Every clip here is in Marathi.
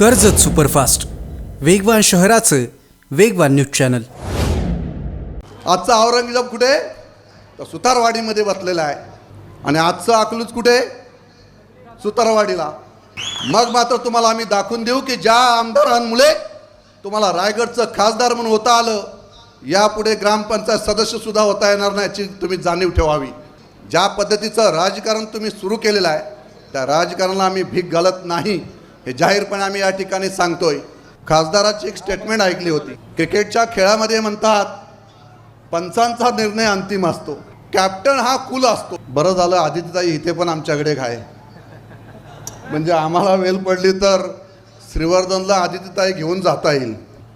कर्जत सुपरफास्ट. वेगवान शहराचं वेगवान न्यूज चॅनल. आजचा औरंगजेब कुठे? तर सुतारवाडीमध्ये बसलेला आहे. आणि आजचं अकलूज कुठे? सुतारवाडीला. मग मात्र तुम्हाला आम्ही दाखवून देऊ की ज्या आमदारांमुळे तुम्हाला रायगडचं खासदार म्हणून होता आलं यापुढे ग्रामपंचायत सदस्यसुद्धा होता येणार नाही याची तुम्ही जाणीव ठेवावी. ज्या पद्धतीचं राजकारण तुम्ही सुरू केलेलं आहे त्या राजकारणाला आम्ही भीक घालत नाही. हे जाहीरपणे आम्ही या ठिकाणी सांगतोय. खासदाराची एक स्टेटमेंट ऐकली होती. क्रिकेटच्या खेळामध्ये म्हणतात पंचांचा निर्णय अंतिम असतो. कॅप्टन हा कुल असतो. बरं झालं आदित्यताई इथे पण आमच्याकडे एक आहे म्हणजे आम्हाला वेल पडली तर श्रीवर्धनला आदित्यताई घेऊन जाता येईल.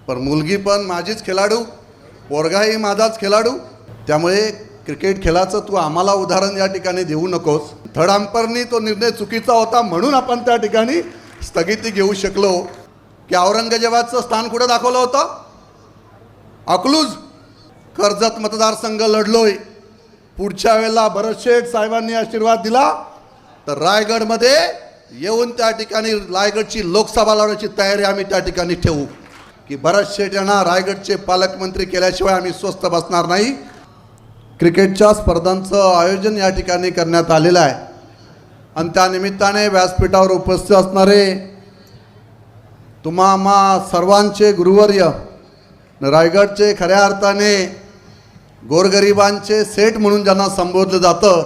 पण मुलगी पण माझीच खेळाडू पोरगाही माझाच खेळाडू. त्यामुळे क्रिकेट खेळाचं तू आम्हाला उदाहरण या ठिकाणी देऊ नकोस. थर्ड अंपरनी तो निर्णय चुकीचा होता म्हणून आपण त्या ठिकाणी स्थगिती घेऊ शकलो की औरंगजेबाचं स्थान कुठं दाखवलं होतं? अकलूज कर्जत मतदारसंघ लढलोय. पुढच्या वेळेला भरत शेठ साहेबांनी आशीर्वाद दिला तर रायगडमध्ये येऊन त्या ठिकाणी रायगडची लोकसभा लढवण्याची तयारी आम्ही त्या ठिकाणी ठेवू. की भरत शेठ यांना रायगडचे पालकमंत्री केल्याशिवाय आम्ही स्वस्थ बसणार नाही. क्रिकेटच्या स्पर्धांचं आयोजन या ठिकाणी करण्यात आलेलं आहे. आणि त्या निमित्ताने व्यासपीठावर उपस्थित असणारे तुम्हा मा सर्वांचे गुरुवर्य रायगडचे खऱ्या अर्थाने गोरगरिबांचे सेठ म्हणून ज्यांना संबोधलं जातं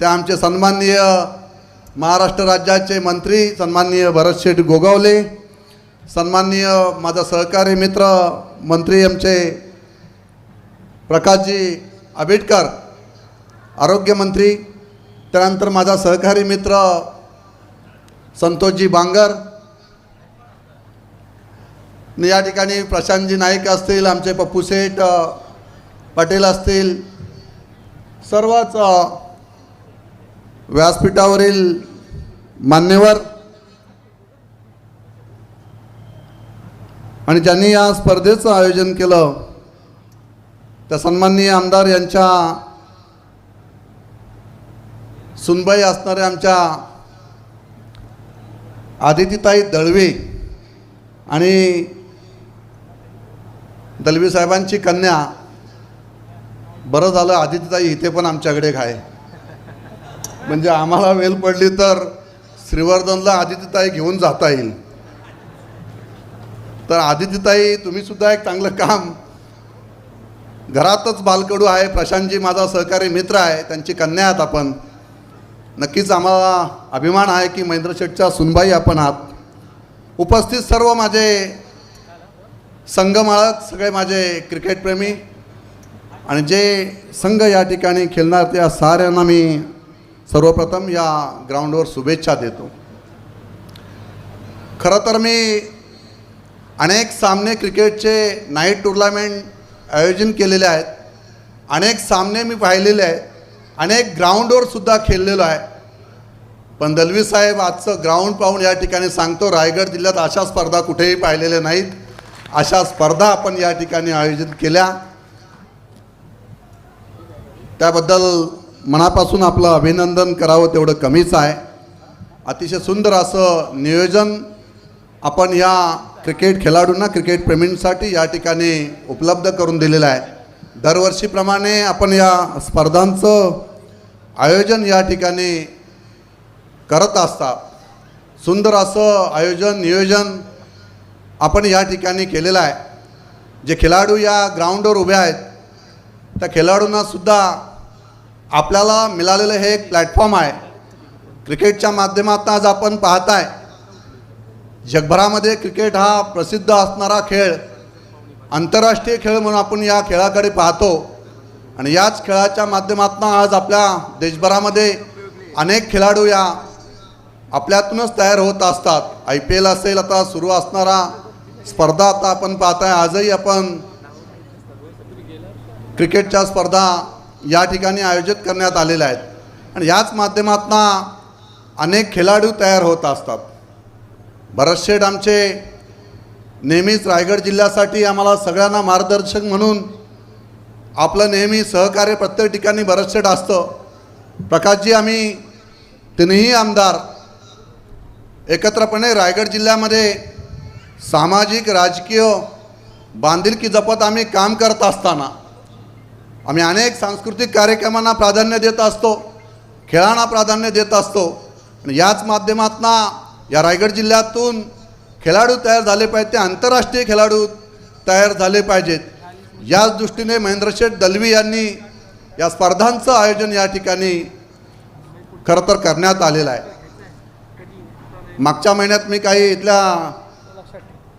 ते आमचे सन्माननीय महाराष्ट्र राज्याचे मंत्री सन्माननीय भरत शेठ गोगावले सन्माननीय माझा सहकारी मित्र मंत्री आमचे प्रकाशजी आंबेडकर आरोग्यमंत्री त्यानंतर माझा सहकारी मित्र संतोषजी बांगर. या ठिकाणी प्रशांतजी नाईक असतील आमचे पप्पू पटेल असतील. सर्वच व्यासपीठावरील मान्यवर. आणि ज्यांनी या स्पर्धेचं आयोजन केलं त्या सन्माननीय आमदार यांच्या सुनबाई असणाऱ्या आमच्या आदितीताई दळवे आणि दलवी साहेबांची कन्या बरं झालं आदित्यताई इथे पण आमच्याकडे एक आहे. म्हणजे आम्हाला वेल पडली तर श्रीवर्धनला आदित्यताई घेऊन जाता येईल. तर आदित्यताई तुम्ही सुद्धा एक चांगलं काम घरातच बालकडू आहे प्रशांतजी माझा सहकारी मित्र आहे त्यांची कन्या आहात आपण. नक्कीच आम्हाला अभिमान आहे की महेंद्र शेठच्या सुनबाई आपण आहात. उपस्थित सर्व माझे संघमाळक सगळे माझे क्रिकेटप्रेमी आणि जे संघ या ठिकाणी खेळणार त्या साऱ्यांना मी सर्वप्रथम या ग्राउंडवर शुभेच्छा देतो. खरं तर मी अनेक सामने क्रिकेटचे नाईट टुर्नामेंट आयोजन केलेले आहेत. अनेक सामने मी पाहिलेले आहेत. अनेक ग्राउंडवर सुद्धा खेळलेलो आहे. पण दलवी साहेब आजचं ग्राउंड पाहून या ठिकाणी सांगतो रायगड जिल्ह्यात अशा स्पर्धा कुठेही पाहिलेल्या नाहीत. अशा स्पर्धा आपण या ठिकाणी आयोजित केल्या. त्याबद्दल मनापासून आपलं अभिनंदन करावं तेवढं कमीच आहे. अतिशय सुंदर असं नियोजन आपण या क्रिकेट खेळाडूंना क्रिकेट प्रेमींसाठी या ठिकाणी उपलब्ध करून दिलेलं आहे. दरवर्षीप्रमाणे आपण या स्पर्धांचं आयोजन या ठिकाणी करत असतात. सुंदर असं आयोजन नियोजन आपण या ठिकाणी केलेलं आहे. जे खेळाडू या ग्राउंडवर उभे आहेत त्या खेळाडूंनासुद्धा आपल्याला मिळालेलं हे एक प्लॅटफॉर्म आहे. क्रिकेटच्या माध्यमातून आज आपण पाहताय जगभरामध्ये क्रिकेट हा प्रसिद्ध असणारा खेळ आंतरराष्ट्रीय खेळ म्हणून आपण या खेळाकडे पाहतो. आणि याच खेळाच्या माध्यमातून आज आपल्या देशभरामध्ये अनेक खेळाडू या आपल्यातूनच तयार होत असतात. आय पी एल असेल आता सुरू असणारा स्पर्धा आता आपण पाहताय. आजही आपण क्रिकेटच्या स्पर्धा या ठिकाणी आयोजित करण्यात आलेल्या आहेत. आणि याच माध्यमातून अनेक खेळाडू तयार होत असतात. बरेचसे आमचे नेहमीच रायगड जिल्ह्यासाठी आम्हाला सगळ्यांना मार्गदर्शक म्हणून आपलं नेहमी सहकार्य प्रत्येक ठिकाणी बरंचसं शेठ असतं. प्रकाशजी आम्ही तिन्ही आमदार एकत्रपणे रायगड जिल्ह्यामध्ये सामाजिक राजकीय बांधिलकी जपत आम्ही काम करत असताना आम्ही अनेक सांस्कृतिक कार्यक्रमांना प्राधान्य देत असतो खेळांना प्राधान्य देत असतो. आणि याच माध्यमातून या रायगड जिल्ह्यातून खेळाडू तयार झाले पाहिजेत ते आंतरराष्ट्रीय खेळाडू तयार झाले पाहिजेत. याच दृष्टीने महेंद्रशेठ दलवी यांनी या स्पर्धांचं आयोजन या ठिकाणी खरं तर करण्यात आलेलं आहे. मागच्या महिन्यात मी काही इथल्या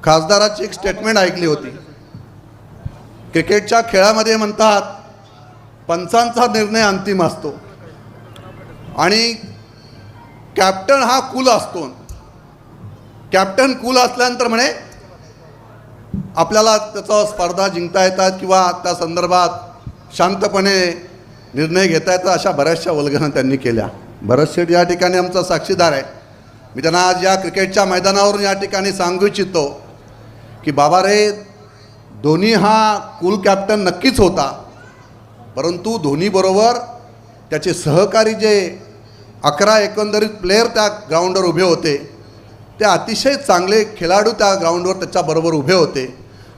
खासदाराची एक स्टेटमेंट ऐकली होती. क्रिकेटच्या खेळामध्ये म्हणतात पंचांचा निर्णय अंतिम असतो. आणि कॅप्टन हा कूल असतो. कॅप्टन कूल असल्यानंतर म्हणे आपल्याला त्याचा स्पर्धा जिंकता येतात किंवा त्या संदर्भात शांतपणे निर्णय घेता येतात अशा बऱ्याचशा वल्गना त्यांनी केल्या. भरत शेठ या ठिकाणी आमचा साक्षीदार आहे. मी त्यांना आज या क्रिकेटच्या मैदानावरून या ठिकाणी सांगू इच्छितो की बाबा रे धोनी हा कूल कॅप्टन नक्कीच होता. परंतु धोनीबरोबर त्याचे सहकारी जे अकरा एकंदरीत प्लेयर त्या ग्राउंडवर उभे होते ते अतिशय चांगले खेळाडू त्या ग्राउंडवर त्याच्याबरोबर उभे होते.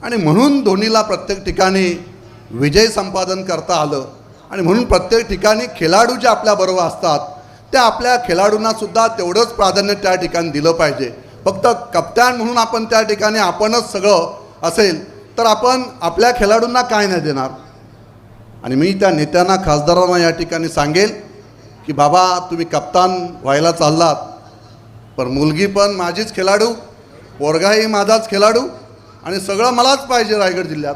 आणि म्हणून धोनीला प्रत्येक ठिकाणी विजय संपादन करता आलं. आणि म्हणून प्रत्येक ठिकाणी खेळाडू जे आपल्याबरोबर असतात त्या आपल्या खेळाडूंनासुद्धा तेवढंच प्राधान्य त्या ठिकाणी दिलं पाहिजे. फक्त कप्तान म्हणून आपण त्या ठिकाणी आपणच सगळं असेल तर आपण आपल्या खेळाडूंना काय नाही देणार. आणि मी त्या नेत्यांना खासदारांना या ठिकाणी सांगेल की बाबा तुम्ही कप्तान व्हायला चाललात पण मुलगी पण माझीच खेळाडू पोरगाही माझाच खेळाडू आणि सगळं मलाच पाहिजे रायगड जिल्ह्यात.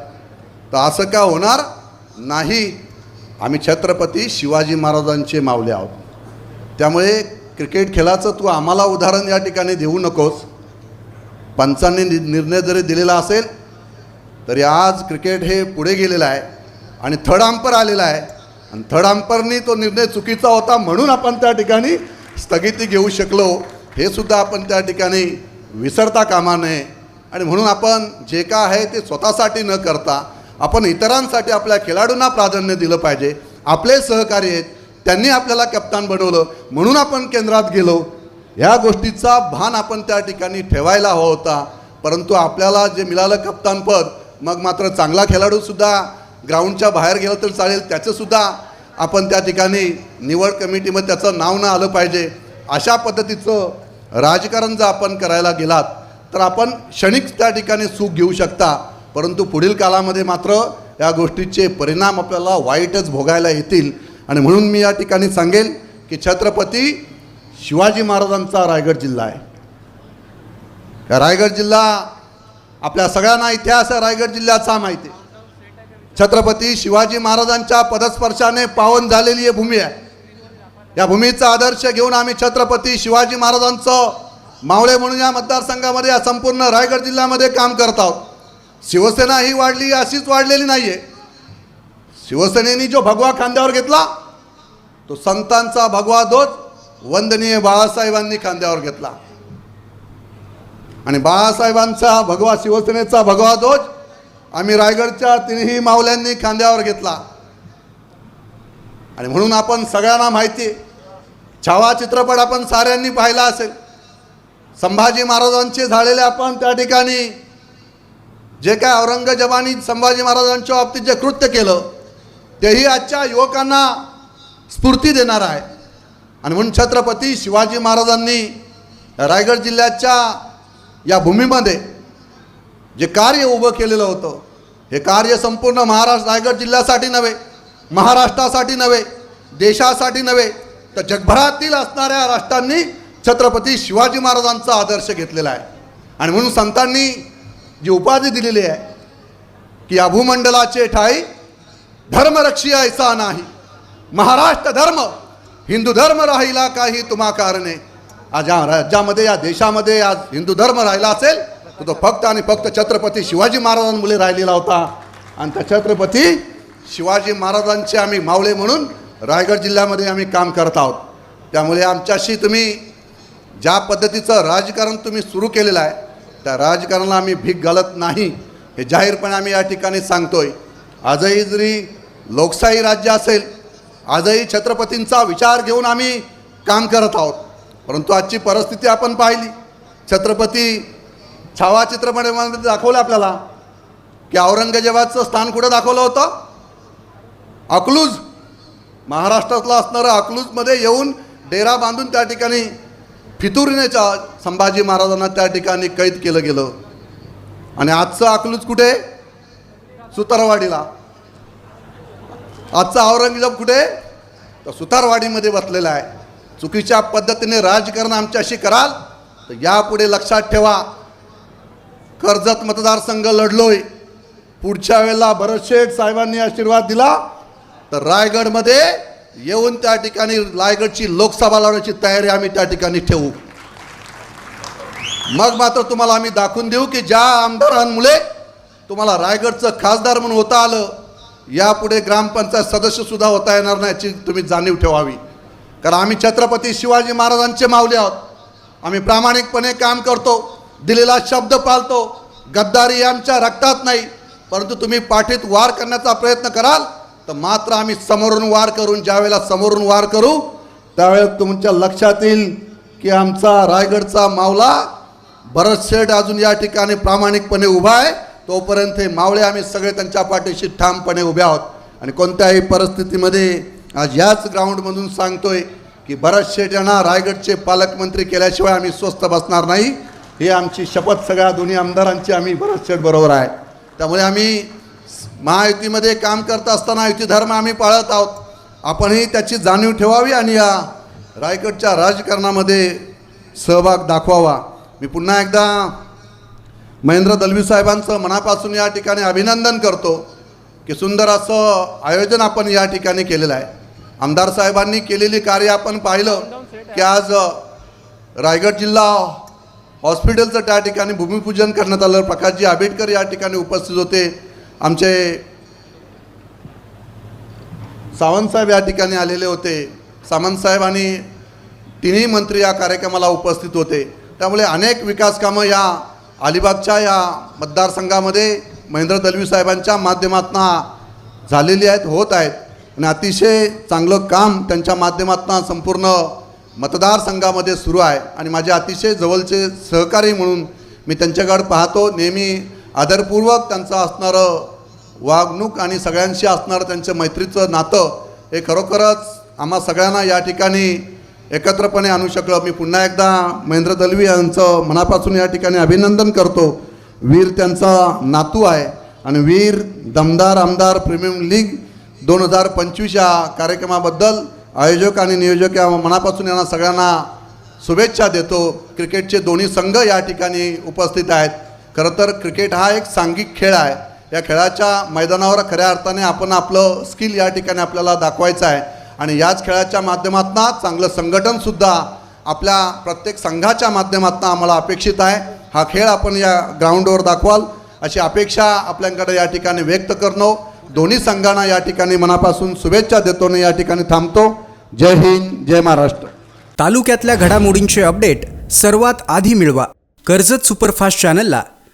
तर असं का होणार नाही? आम्ही छत्रपती शिवाजी महाराजांचे मावले आहोत. त्यामुळे क्रिकेट खेळाचं तू आम्हाला उदाहरण या ठिकाणी देऊ नकोस. पंचांनी नि- निर्णय जरी दिलेला असेल तरी आज क्रिकेट हे पुढे गेलेलं आहे आणि थर्ड अंपर आलेला आहे. आणि थर्ड अंपरनी तो निर्णय चुकीचा होता म्हणून आपण त्या ठिकाणी स्थगिती घेऊ शकलो. हे सुद्धा आपण त्या ठिकाणी विसरता कामा नये. आणि म्हणून आपण जे काय आहे ते स्वतःसाठी न करता आपण इतरांसाठी आपल्या खेळाडूंना प्राधान्य दिलं पाहिजे. आपले सहकारी आहेत त्यांनी आपल्याला कप्तान बनवलं म्हणून आपण केंद्रात गेलो. ह्या गोष्टीचा भान आपण त्या ठिकाणी ठेवायला हवा होता. परंतु आपल्याला जे मिळालं कप्तानपद मग मात्र चांगला खेळाडूसुद्धा ग्राउंडच्या बाहेर गेलं तर चालेल त्याचंसुद्धा आपण त्या ठिकाणी निवड कमिटीमध्ये त्याचं नाव न आलं पाहिजे. अशा पद्धतीचं राजकारण जर आपण करायला गेलात तर आपण क्षणिक त्या ठिकाणी सुख घेऊ शकता. परंतु पुढील काळामध्ये मात्र या गोष्टीचे परिणाम आपल्याला वाईटच भोगायला येतील. आणि म्हणून मी या ठिकाणी सांगेल की छत्रपती शिवाजी महाराजांचा रायगड जिल्हा आहे. या रायगड जिल्हा आपल्या सगळ्यांना इतिहास रायगड जिल्ह्याचा माहिती आहे. छत्रपती शिवाजी महाराजांच्या पदस्पर्शाने पावन झालेली ही भूमी आहे. या भूमीचा आदर्श घेऊन आम्ही छत्रपती शिवाजी महाराजांचं मावळे म्हणून या मतदारसंघामध्ये या संपूर्ण रायगड जिल्ह्यामध्ये काम करत आहोत. शिवसेना ही वाढली अशीच वाढलेली नाही आहे शिवसेनेने जो भगवा खांद्यावर घेतला तो संतांचा भगवा ध्वज वंदनीय बाळासाहेबांनी खांद्यावर घेतला. आणि बाळासाहेबांचा भगवा शिवसेनेचा भगवा ध्वज आम्ही रायगडच्या तिन्ही मावल्यांनी खांद्यावर घेतला. आणि म्हणून आपण सगळ्यांना माहिती आहे छावा चित्रपट आपण साऱ्यांनी पाहिला असेल. संभाजी महाराजांचे झालेले आपण त्या ठिकाणी जे काय औरंगजेबानी संभाजी महाराजांच्या बाबतीत जे कृत्य केलं तेही आजच्या युवकांना स्फूर्ती देणार आहे. आणि म्हणून छत्रपती शिवाजी महाराजांनी रायगड जिल्ह्याच्या या भूमीमध्ये जे कार्य उभं केलेलं होतं हे कार्य संपूर्ण महाराष्ट्र रायगड जिल्ह्यासाठी नव्हे महाराष्ट्रासाठी नव्हे देशासाठी नव्हे तर जगभरातील असणाऱ्या राष्ट्रांनी छत्रपती शिवाजी महाराजांचा आदर्श घेतलेला आहे. आणि म्हणून संतांनी जी उपाधी दिलेली आहे की या भूमंडलाचे ठाई धर्मरक्षी ऐसा नाही. महाराष्ट्र धर्म हिंदू धर्म राहिला काही तुम्हा कारणे. आज या राज्यामध्ये या देशामध्ये आज हिंदू धर्म राहिला असेल तर तो फक्त आणि फक्त छत्रपती शिवाजी महाराजांमुळे राहिलेला होता. आणि त्या छत्रपती शिवाजी महाराजांचे आम्ही मावळे म्हणून रायगड जिल्ह्यामध्ये आम्ही काम करत आहोत. त्यामुळे आमच्याशी तुम्ही ज्या पद्धतीचं राजकारण तुम्ही सुरू केलेलं आहे त्या राजकारणाला आम्ही भीक घालत नाही हे जाहीरपणे आम्ही या ठिकाणी सांगतोय. आजही जरी लोकशाही राज्य असेल आजही छत्रपतींचा विचार घेऊन आम्ही काम करत आहोत. परंतु आजची परिस्थिती आपण पाहिली. छत्रपती छावा चित्रपटामध्ये दाखवलं आपल्याला की औरंगजेबाचं स्थान कुठं दाखवलं होतं? अकलूज महाराष्ट्रातलं असणारं अकलूजमध्ये येऊन डेरा बांधून त्या ठिकाणी फितुरीनेच्या संभाजी महाराजांना त्या ठिकाणी कैद केलं गेलं. आणि आजचं अकलूज कुठे? सुतारवाडीला. आजचा औरंगजेब कुठे? तर सुतारवाडीमध्ये बसलेला आहे. चुकीच्या पद्धतीने राजकारण आमच्याशी कराल तर यापुढे लक्षात ठेवा. कर्जत मतदारसंघ लढलोय. पुढच्या वेळेला भरत शेठ साहेबांनी आशीर्वाद दिला तर रायगडमध्ये येऊन त्या ठिकाणी रायगडची लोकसभा लावण्याची तयारी आम्ही त्या ठिकाणी ठेवू. मग मात्र तुम्हाला आम्ही दाखवून देऊ की ज्या आमदारांमुळे तुम्हाला रायगडचं खासदार म्हणून होता आलं यापुढे ग्रामपंचायत सदस्य सुद्धा होता येणार नाही याची तुम्ही जाणीव ठेवावी. कारण आम्ही छत्रपती शिवाजी महाराजांचे मावले आहोत. आम्ही प्रामाणिकपणे काम करतो दिलेला शब्द पाळतो गद्दारी आमच्या रक्तात नाही परंतु तुम्ही पाठीत वार करण्याचा प्रयत्न कराल तर मात्र आम्ही समोरून वार करून ज्यावेळेला समोरून वार करू त्यावेळेस तुमच्या लक्षात येईल की आमचा रायगडचा मावला भरत शेठ अजून या ठिकाणी प्रामाणिकपणे उभा आहे. तोपर्यंत हे मावळे आम्ही सगळे त्यांच्या पाठीशी ठामपणे उभे आहोत. आणि कोणत्याही परिस्थितीमध्ये आज याच ग्राउंडमधून सांगतोय की भरत शेठ यांना रायगडचे पालकमंत्री केल्याशिवाय आम्ही स्वस्त बसणार नाही. ही आमची शपथ सगळ्या दोन्ही आमदारांची आम्ही भरत शेठ बरोबर आहे. त्यामुळे आम्ही महायुतीमध्ये काम करत असताना युती धर्म आम्ही पाळत आहोत. आपणही त्याची जाणीव ठेवावी आणि या रायगडच्या राजकारणामध्ये सहभाग दाखवावा. मी पुन्हा एकदा महेंद्र दलवी साहेबांचं मनापासून या ठिकाणी अभिनंदन करतो की सुंदर असं आयोजन आपण या ठिकाणी केलेलं आहे. आमदार साहेबांनी केलेली कार्य आपण पाहिलं की आज रायगड जिल्हा हॉस्पिटलचं त्या ठिकाणी भूमिपूजन करण्यात आलं. प्रकाशजी आंबेडकर या ठिकाणी उपस्थित होते. आमचे सावंतसाहेब या ठिकाणी आलेले होते. सामंतसाहेब आणि तिन्ही मंत्री या कार्यक्रमाला उपस्थित होते. त्यामुळे अनेक विकास कामं या अलिबागच्या या मतदारसंघामध्ये महेंद्र दलवी साहेबांच्या माध्यमातून झालेली आहेत होत आहेत. आणि अतिशय चांगलं काम त्यांच्या माध्यमातून संपूर्ण मतदारसंघामध्ये सुरू आहे. आणि माझे अतिशय जवळचे सहकारी म्हणून मी त्यांच्याकडे पाहतो. नेहमी आदरपूर्वक त्यांचं असणारं वागणूक आणि सगळ्यांशी असणारं त्यांचं मैत्रीचं नातं हे खरोखरच आम्हा सगळ्यांना या ठिकाणी एकत्रपणे आणू शकलं. मी पुन्हा एकदा महेंद्र दलवी यांचं मनापासून या ठिकाणी अभिनंदन करतो. वीर त्यांचा नातू आहे आणि वीर दमदार आमदार प्रीमियम लीग दोन हजार पंचवीस या कार्यक्रमाबद्दल आयोजक आणि नियोजक या मनापासून यांना सगळ्यांना शुभेच्छा देतो. क्रिकेटचे दोन्ही संघ या ठिकाणी उपस्थित आहेत. खरं तर क्रिकेट हा एक सांघिक खेळ आहे. या खेळाच्या मैदानावर खऱ्या अर्थाने आपण आपलं स्किल या ठिकाणी आपल्याला दाखवायचं आहे. आणि याच खेळाच्या माध्यमातून चांगलं संघटनसुद्धा आपल्या प्रत्येक संघाच्या माध्यमातून आम्हाला अपेक्षित आहे. हा खेळ आपण या ग्राउंडवर दाखवाल. अशी अपेक्षा आपल्याकडे या ठिकाणी व्यक्त करणं दोन्ही संघांना या ठिकाणी मनापासून शुभेच्छा देतो आणि या ठिकाणी थांबतो. जय हिंद जय महाराष्ट्र. तालुक्यातल्या घडामोडींचे अपडेट सर्वात आधी मिळवा. कर्जत सुपरफास्ट चॅनलला